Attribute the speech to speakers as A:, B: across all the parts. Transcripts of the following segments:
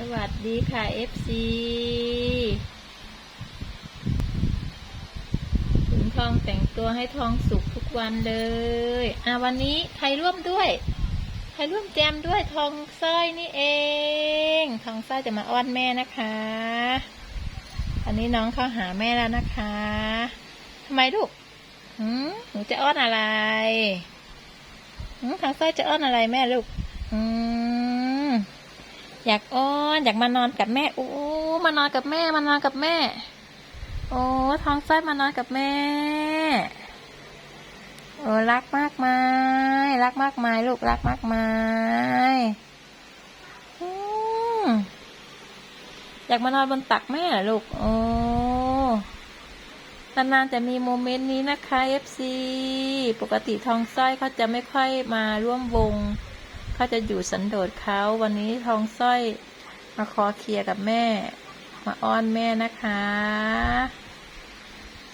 A: สวัสดีค่ะ FC ขุนทองแต่งตัวให้ทองสุกทุกวันเลย อะวันนี้ใครร่วมด้วย ใครร่วมแจมด้วยทองสร้อยนี่เอง ทองสร้อยจะมาอ้อนแม่นะคะ อันนี้น้องเข้าหาแม่แล้วนะคะทำไมลูกหืมหนูจะอ้อนอะไรหืมทองสร้อยจะอ้อนอะไรแม่ลูกอืม อยากอ้อนอยากมานอนกับแม่โอ้มานอนกับแม่มานอนกับแม่ โอ้ท้องไส้มานอนกับแม่โอ้รักมากมายรักมากมายลูกรักมากมายอยากมานอนบนตักแม่เหรอลูกโอ้นานๆจะมีโมเมนต์นี้นะคะ FC ปกติทองสร้อยเขาจะไม่ค่อยมาร่วมวง เขาจะอยู่สันโดษเขาวันนี้ทองสร้อยมาคอเคลียร์กับแม่ มาอ้อนแม่นะคะ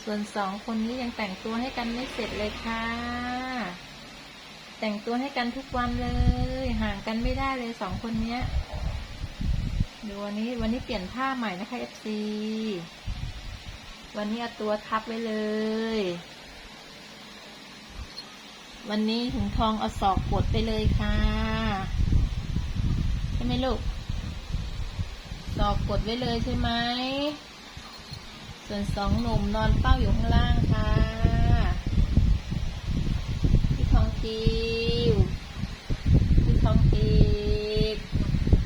A: ส่วนสองคนนี้ยังแต่งตัวให้กันไม่เสร็จเลยค่ะ แต่งตัวให้กันทุกวันเลย ห่างกันไม่ได้เลยสองคนเนี้ยดูวันนี้วันนี้เปลี่ยนผ้าใหม่นะคะ FC วันนี้เอาตัวทับไว้เลย วันนี้ถุงทองเอาศอกกดไปเลยค่ะ ช่ไหมลูกศอกกดไว้เลยใช่ไหม ส่วนสองหนุ่มนอนเป้าอยู่ข้างล่างค่ะ พี่ทองทิวพี่ทองทิว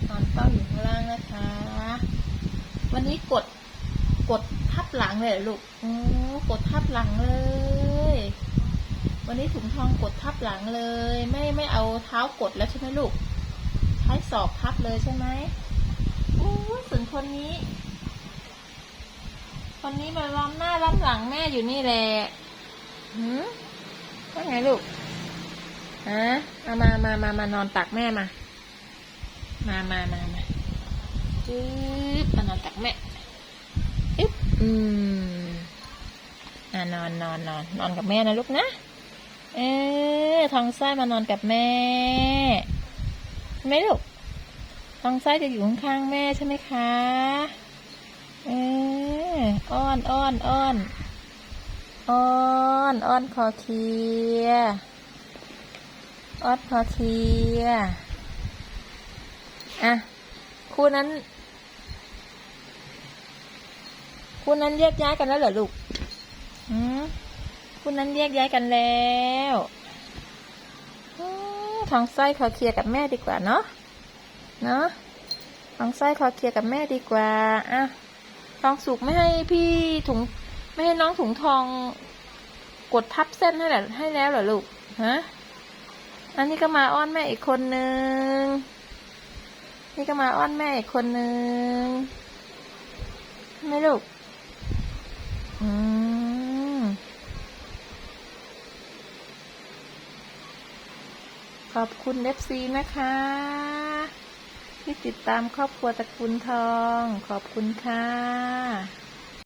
A: นอนเป้าอยู่ข้างล่างนะคะ วันนี้กด กดทับหลังเลยลูกโอ้กดทับหลังเลย วันนี้ถุงทองกดทับหลังเลย ไม่ไม่เอาเท้ากดแล้วใช่ไหมลูก ใช้ศอกทับเลยใช่ไหมโอ้ส่วนคนนี้ คนนี้มาล้อมหน้าล้อมหลังแม่อยู่นี่แหละหืมว่าไงลูกฮะเอามามามามานอนตักแม่มา มามามามาจึ๊บมานอนตักแม่อึ๊บอืมอ่านอนนอนนอนนอนกับแม่นะลูกนะ เออทองไส้มานอนกับแม่ ไหมลูกทองไส้จะอยู่ข้างๆแม่ใช่ไหมคะเอออ้อนอ้อนอ้อนอ้อนอ้อนคอเคลียอ้อนคอเคลียอะคู่นั้น คู่นั้นแยกย้ายกันแล้วเหรอลูกอืมคุณนั้นแยกย้ายกันแล้ว ทองไส้ขอเคลียร์กับแม่ดีกว่าเนาะเนาะทองไส้ขอเคลียร์กับแม่ดีกว่าอะทองสุกไม่ให้พี่ถุงไม่ให้น้องถุงทองกดทับเส้นให้แหละให้แล้วเหรอลูกฮะอันนี้ก็มาอ้อนแม่อีกคนนึงนี่ก็มาอ้อนแม่อีกคนนึงไม่ลูกอืม ขอบคุณเอฟซีนะคะ ที่ติดตามครอบครัวตระกูลทอง ขอบคุณค่ะ